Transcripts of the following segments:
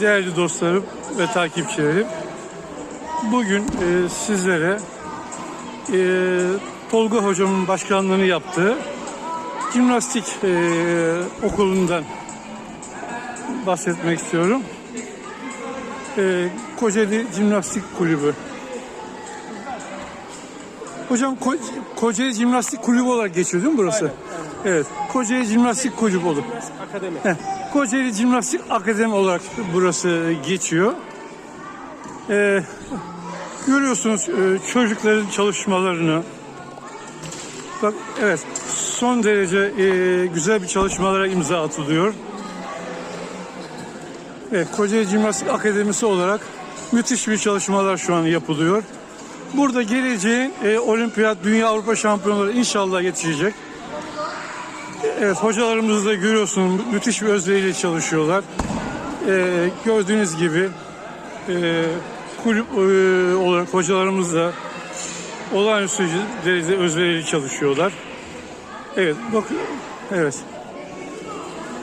değerli dostlarım ve takipçilerim. Bugün e, sizlere e, Tolga hocamın başkanlığını yaptığı jimnastik e, okulundan bahsetmek istiyorum. E, Kocaeli Jimnastik Kulübü. Hocam Ko- Kocaeli Jimnastik Kulübü olarak geçiyor değil mi burası? Evet. Kocaeli Jimnastik Kulübü olur. Akademi. Heh, Kocaeli Jimnastik Akademi olarak burası geçiyor. Ee, görüyorsunuz e, çocukların çalışmalarını. Bak evet son derece e, güzel bir çalışmalara imza atılıyor. Evet, Kocaeli Jimnastik Akademisi olarak müthiş bir çalışmalar şu an yapılıyor. Burada geleceğin e, olimpiyat, dünya, Avrupa şampiyonları inşallah yetişecek. Evet hocalarımızı da görüyorsunuz müthiş bir özveriyle çalışıyorlar. Ee, gördüğünüz gibi e, kulüp e, olarak hocalarımız da olağanüstü derecede özverili çalışıyorlar. Evet bak evet.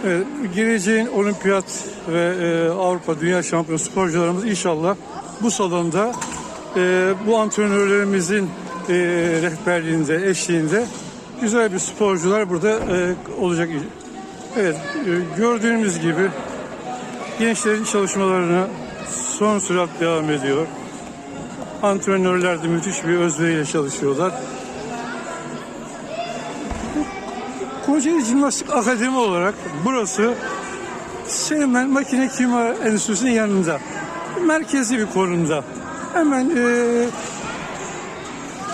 Evet, geleceğin olimpiyat ve e, Avrupa Dünya Şampiyonu sporcularımız inşallah bu salonda e, bu antrenörlerimizin e, rehberliğinde, eşliğinde güzel bir sporcular burada e, olacak. Evet, e, gördüğümüz gibi gençlerin çalışmalarına son sürat devam ediyor. Antrenörler de müthiş bir özveriyle çalışıyorlar. Kocaeli Jimnastik Akademi olarak burası Seymen Makine Kimya Enstitüsü'nün yanında. Merkezi bir konumda. Hemen e,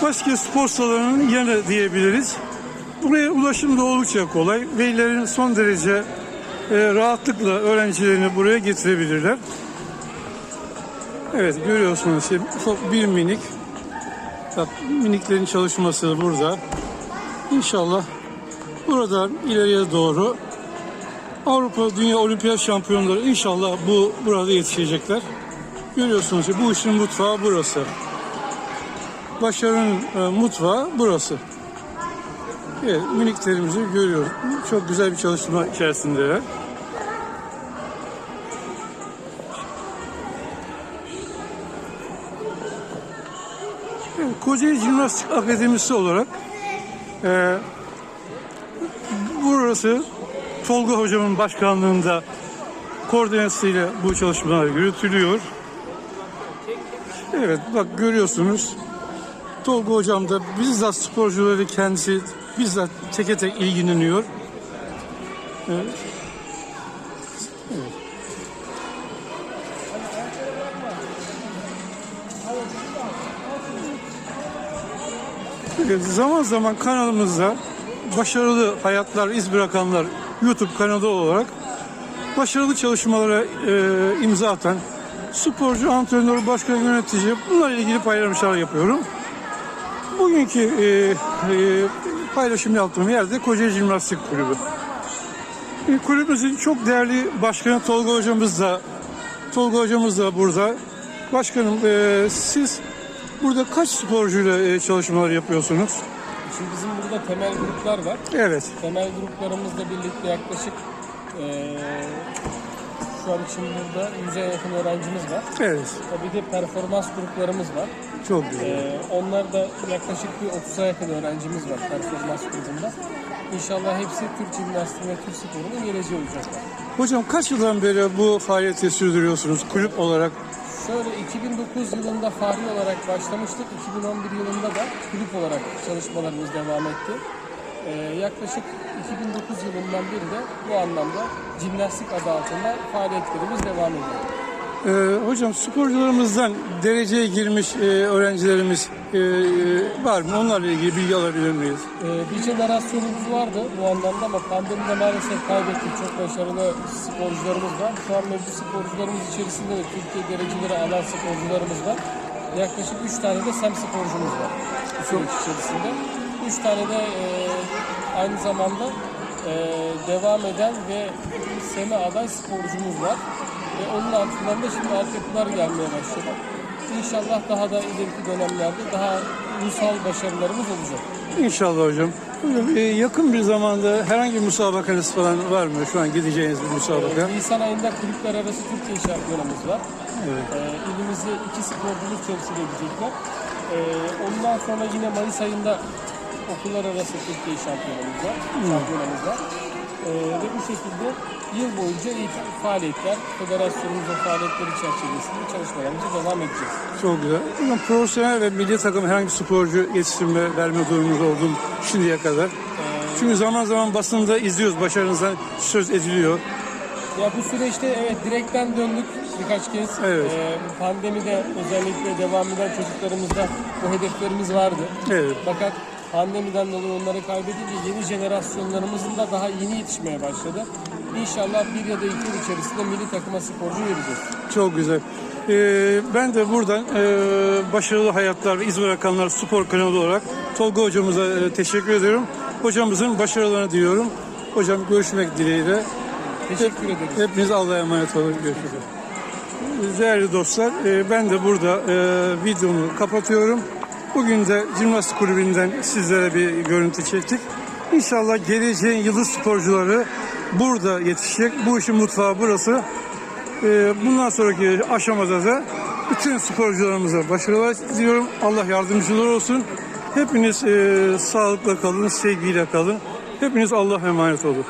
başka spor salonunun yanı diyebiliriz. Buraya ulaşım da oldukça kolay. Velilerin son derece e, rahatlıkla öğrencilerini buraya getirebilirler. Evet görüyorsunuz işte bir minik. Bak miniklerin çalışması burada. İnşallah buradan ileriye doğru Avrupa Dünya Olimpiyat Şampiyonları inşallah bu burada yetişecekler. Görüyorsunuz ki bu işin mutfağı burası. Başarının e, mutfağı burası. Evet, miniklerimizi görüyoruz. Çok güzel bir çalışma içerisindeler. Evet, Kocaeli Jimnastik Akademisi olarak e, burası Tolga Hocam'ın başkanlığında koordinasyonuyla bu çalışmalar yürütülüyor. Evet bak görüyorsunuz Tolga Hocam da bizzat sporcuları kendisi bizzat teke tek ilgileniyor. Evet. Evet. Zaman zaman kanalımızda başarılı hayatlar iz bırakanlar YouTube kanalı olarak başarılı çalışmalara e, imza atan sporcu, antrenör, başkan, yönetici bunlarla ilgili paylaşımlar yapıyorum. Bugünkü e, e, paylaşım yaptığım yerde Kocaeli Jimnastik Kulübü. E, kulübümüzün çok değerli başkanı Tolga hocamız da Tolga hocamız da burada. Başkanım e, siz burada kaç sporcuyla e, çalışmalar yapıyorsunuz? Şimdi bizim burada temel gruplar var. Evet. Temel gruplarımızla birlikte yaklaşık eee şu an için burada 100'e yakın öğrencimiz var. Evet. Bir de performans gruplarımız var. Çok güzel. Eee onlar da yaklaşık bir 30'a yakın öğrencimiz var performans grubunda. İnşallah hepsi Türk jimnastiği ve Türk sporunun geleceği olacaklar. Hocam kaç yıldan beri bu faaliyeti sürdürüyorsunuz kulüp olarak? Şöyle 2009 yılında fahri olarak başlamıştık. 2011 yılında da kulüp olarak çalışmalarımız devam etti. Ee, yaklaşık 2009 yılından beri de bu anlamda jimnastik adı altında faaliyetlerimiz devam ediyor. Ee, hocam sporcularımızdan dereceye girmiş e, öğrencilerimiz e, var mı? Onlarla ilgili bilgi alabilir miyiz? Ee, bir jenerasyonumuz vardı bu anlamda ama pandemide maalesef kaybettik. Çok başarılı sporcularımız var. Şu an mevcut sporcularımız içerisinde de Türkiye dereceleri alan sporcularımız var. Yaklaşık 3 tane de SEM sporcumuz var bu süreç içerisinde. 3 tane de e, aynı zamanda e, devam eden ve SEM'e aday sporcumuz var. Ve onun altından da şimdi altyapılar gelmeye başladı. İnşallah daha da ileriki dönemlerde daha ulusal başarılarımız olacak. İnşallah hocam. Hocam, e, yakın bir zamanda herhangi bir müsabakanız falan var mı? Şu an gideceğiniz bir müsabaka. Ee, Nisan ayında kulüpler arası Türkiye şampiyonamız var. Evet. Ee, ilimizi iki sporcumuz temsil edecekler. Ee, ondan sonra yine Mayıs ayında okullar arası Türkiye şampiyonamız var. Şampiyonamız var. Ee, ve bu şekilde yıl boyunca eğitim faaliyetler, federasyonumuzun faaliyetleri çerçevesinde çalışmalarımıza devam edeceğiz. Çok güzel. Hocam profesyonel ve milli takım herhangi bir sporcu yetiştirme, verme durumunuz oldu şimdiye kadar? Çünkü zaman zaman basında izliyoruz, başarınızdan söz ediliyor. Ya bu süreçte evet direkten döndük birkaç kez. Evet. Ee, pandemide özellikle devam eden çocuklarımızda bu hedeflerimiz vardı. Evet. Fakat pandemiden dolayı onları kaybedince yeni jenerasyonlarımızın da daha yeni yetişmeye başladı. İnşallah bir ya da iki yıl içerisinde milli takıma sporcu vereceğiz. Çok güzel. Ee, ben de buradan e, başarılı hayatlar ve iz bırakanlar spor kanalı olarak Tolga hocamıza e, teşekkür ediyorum. Hocamızın başarılarını diliyorum. Hocam görüşmek dileğiyle. Teşekkür ederiz. Hepiniz Allah'a emanet olun. Görüşürüz. Değerli dostlar, e, ben de burada e, videomu kapatıyorum. Bugün de Cimnastik Kulübü'nden sizlere bir görüntü çektik. İnşallah geleceğin yıldız sporcuları burada yetişecek. Bu işin mutfağı burası. E, Bundan sonraki aşamada da bütün sporcularımıza başarılar diliyorum. Allah yardımcılar olsun. Hepiniz e, sağlıkla kalın, sevgiyle kalın. Hepiniz Allah'a emanet olun.